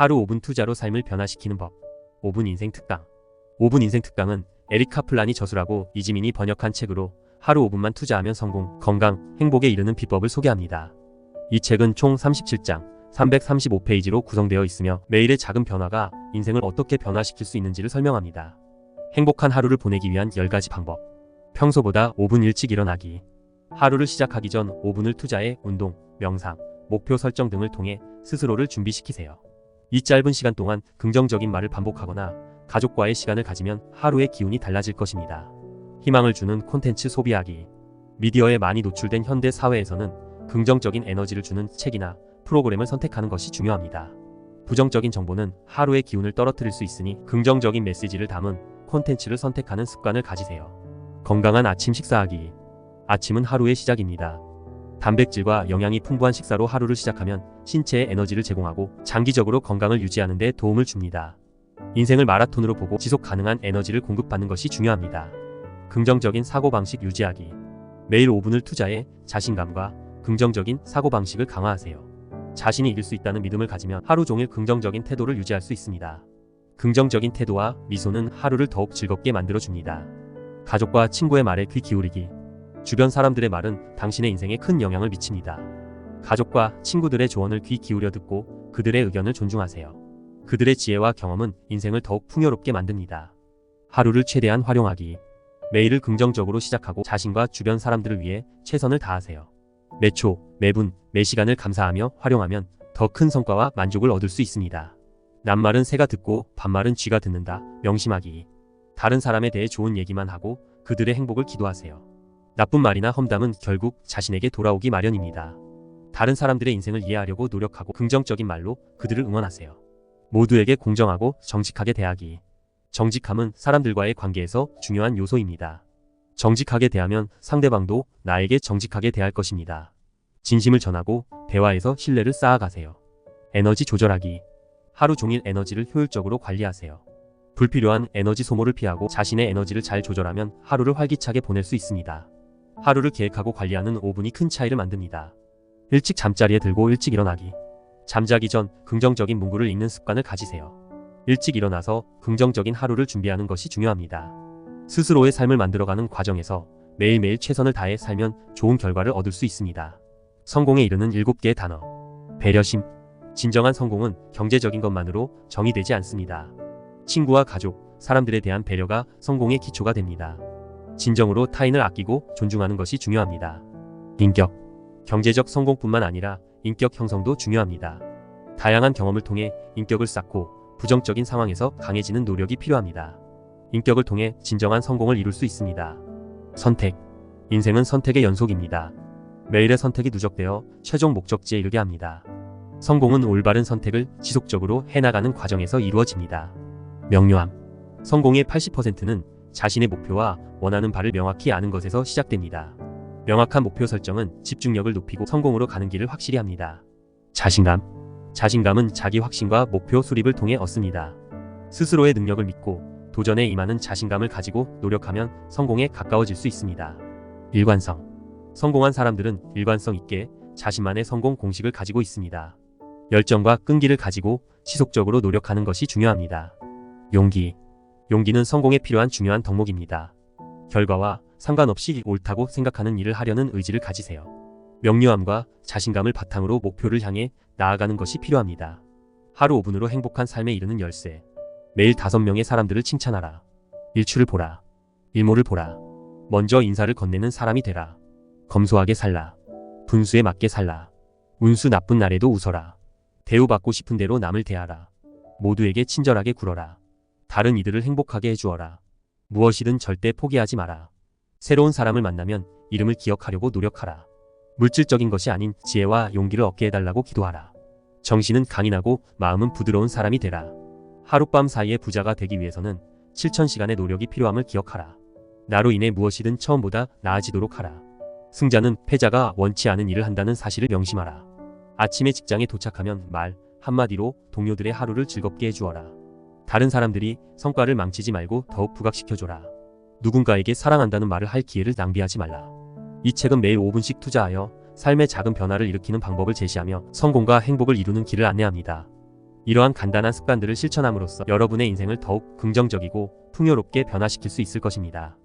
하루 5분 투자로 삶을 변화시키는 법. 5분 인생 특강. 5분 인생 특강은 에릭 카플란이 저술하고 이지민이 번역한 책으로 하루 5분만 투자하면 성공, 건강, 행복에 이르는 비법을 소개합니다. 이 책은 총 37장, 335페이지로 구성되어 있으며 매일의 작은 변화가 인생을 어떻게 변화시킬 수 있는지를 설명합니다. 행복한 하루를 보내기 위한 10가지 방법. 평소보다 5분 일찍 일어나기. 하루를 시작하기 전 5분을 투자해 운동, 명상, 목표 설정 등을 통해 스스로를 준비시키세요. 이 짧은 시간 동안 긍정적인 말을 반복하거나 가족과의 시간을 가지면 하루의 기운이 달라질 것입니다. 희망을 주는 콘텐츠 소비하기. 미디어에 많이 노출된 현대 사회에서는 긍정적인 에너지를 주는 책이나 프로그램을 선택하는 것이 중요합니다. 부정적인 정보는 하루의 기운을 떨어뜨릴 수 있으니 긍정적인 메시지를 담은 콘텐츠를 선택하는 습관을 가지세요. 건강한 아침 식사하기. 아침은 하루의 시작입니다. 단백질과 영양이 풍부한 식사로 하루를 시작하면 신체에 에너지를 제공하고 장기적으로 건강을 유지하는 데 도움을 줍니다. 인생을 마라톤으로 보고 지속 가능한 에너지를 공급받는 것이 중요합니다. 긍정적인 사고방식 유지하기. 매일 5분을 투자해 자신감과 긍정적인 사고방식을 강화하세요. 자신이 이길 수 있다는 믿음을 가지면 하루 종일 긍정적인 태도를 유지할 수 있습니다. 긍정적인 태도와 미소는 하루를 더욱 즐겁게 만들어줍니다. 가족과 친구의 말에 귀 기울이기. 주변 사람들의 말은 당신의 인생에 큰 영향을 미칩니다. 가족과 친구들의 조언을 귀 기울여 듣고 그들의 의견을 존중하세요. 그들의 지혜와 경험은 인생을 더욱 풍요롭게 만듭니다. 하루를 최대한 활용하기. 매일을 긍정적으로 시작하고 자신과 주변 사람들을 위해 최선을 다하세요. 매 초, 매분, 매 시간을 감사하며 활용하면 더 큰 성과와 만족을 얻을 수 있습니다. 낱말은 새가 듣고 반말은 쥐가 듣는다. 명심하기. 다른 사람에 대해 좋은 얘기만 하고 그들의 행복을 기도하세요. 나쁜 말이나 험담은 결국 자신에게 돌아오기 마련입니다. 다른 사람들의 인생을 이해하려고 노력하고 긍정적인 말로 그들을 응원하세요. 모두에게 공정하고 정직하게 대하기. 정직함은 사람들과의 관계에서 중요한 요소입니다. 정직하게 대하면 상대방도 나에게 정직하게 대할 것입니다. 진심을 전하고 대화에서 신뢰를 쌓아가세요. 에너지 조절하기. 하루 종일 에너지를 효율적으로 관리하세요. 불필요한 에너지 소모를 피하고 자신의 에너지를 잘 조절하면 하루를 활기차게 보낼 수 있습니다. 하루를 계획하고 관리하는 5분이 큰 차이를 만듭니다. 일찍 잠자리에 들고 일찍 일어나기. 잠자기 전 긍정적인 문구를 읽는 습관을 가지세요. 일찍 일어나서 긍정적인 하루를 준비하는 것이 중요합니다. 스스로의 삶을 만들어가는 과정에서 매일매일 최선을 다해 살면 좋은 결과를 얻을 수 있습니다. 성공에 이르는 7개의 단어. 배려심. 진정한 성공은 경제적인 것만으로 정의되지 않습니다. 친구와 가족, 사람들에 대한 배려가 성공의 기초가 됩니다. 진정으로 타인을 아끼고 존중하는 것이 중요합니다. 인격. 경제적 성공뿐만 아니라 인격 형성도 중요합니다. 다양한 경험을 통해 인격을 쌓고 부정적인 상황에서 강해지는 노력이 필요합니다. 인격을 통해 진정한 성공을 이룰 수 있습니다. 선택. 인생은 선택의 연속입니다. 매일의 선택이 누적되어 최종 목적지에 이르게 합니다. 성공은 올바른 선택을 지속적으로 해나가는 과정에서 이루어집니다. 명료함. 성공의 80%는 자신의 목표와 원하는 바를 명확히 아는 것에서 시작됩니다. 명확한 목표 설정은 집중력을 높이고 성공으로 가는 길을 확실히 합니다. 자신감. 자신감은 자기 확신과 목표 수립을 통해 얻습니다. 스스로의 능력을 믿고 도전에 임하는 자신감을 가지고 노력하면 성공에 가까워질 수 있습니다. 일관성. 성공한 사람들은 일관성 있게 자신만의 성공 공식을 가지고 있습니다. 열정과 끈기를 가지고 지속적으로 노력하는 것이 중요합니다. 용기. 용기는 성공에 필요한 중요한 덕목입니다. 결과와 상관없이 옳다고 생각하는 일을 하려는 의지를 가지세요. 명료함과 자신감을 바탕으로 목표를 향해 나아가는 것이 필요합니다. 하루 5분으로 행복한 삶에 이르는 열쇠. 매일 5명의 사람들을 칭찬하라. 일출을 보라. 일모를 보라. 먼저 인사를 건네는 사람이 되라. 검소하게 살라. 분수에 맞게 살라. 운수 나쁜 날에도 웃어라. 대우받고 싶은 대로 남을 대하라. 모두에게 친절하게 굴어라. 다른 이들을 행복하게 해주어라. 무엇이든 절대 포기하지 마라. 새로운 사람을 만나면 이름을 기억하려고 노력하라. 물질적인 것이 아닌 지혜와 용기를 얻게 해달라고 기도하라. 정신은 강인하고 마음은 부드러운 사람이 되라. 하룻밤 사이에 부자가 되기 위해서는 7천시간의 노력이 필요함을 기억하라. 나로 인해 무엇이든 처음보다 나아지도록 하라. 승자는 패자가 원치 않은 일을 한다는 사실을 명심하라. 아침에 직장에 도착하면 말 한마디로 동료들의 하루를 즐겁게 해주어라. 다른 사람들이 성과를 망치지 말고 더욱 부각시켜줘라. 누군가에게 사랑한다는 말을 할 기회를 낭비하지 말라. 이 책은 매일 5분씩 투자하여 삶의 작은 변화를 일으키는 방법을 제시하며 성공과 행복을 이루는 길을 안내합니다. 이러한 간단한 습관들을 실천함으로써 여러분의 인생을 더욱 긍정적이고 풍요롭게 변화시킬 수 있을 것입니다.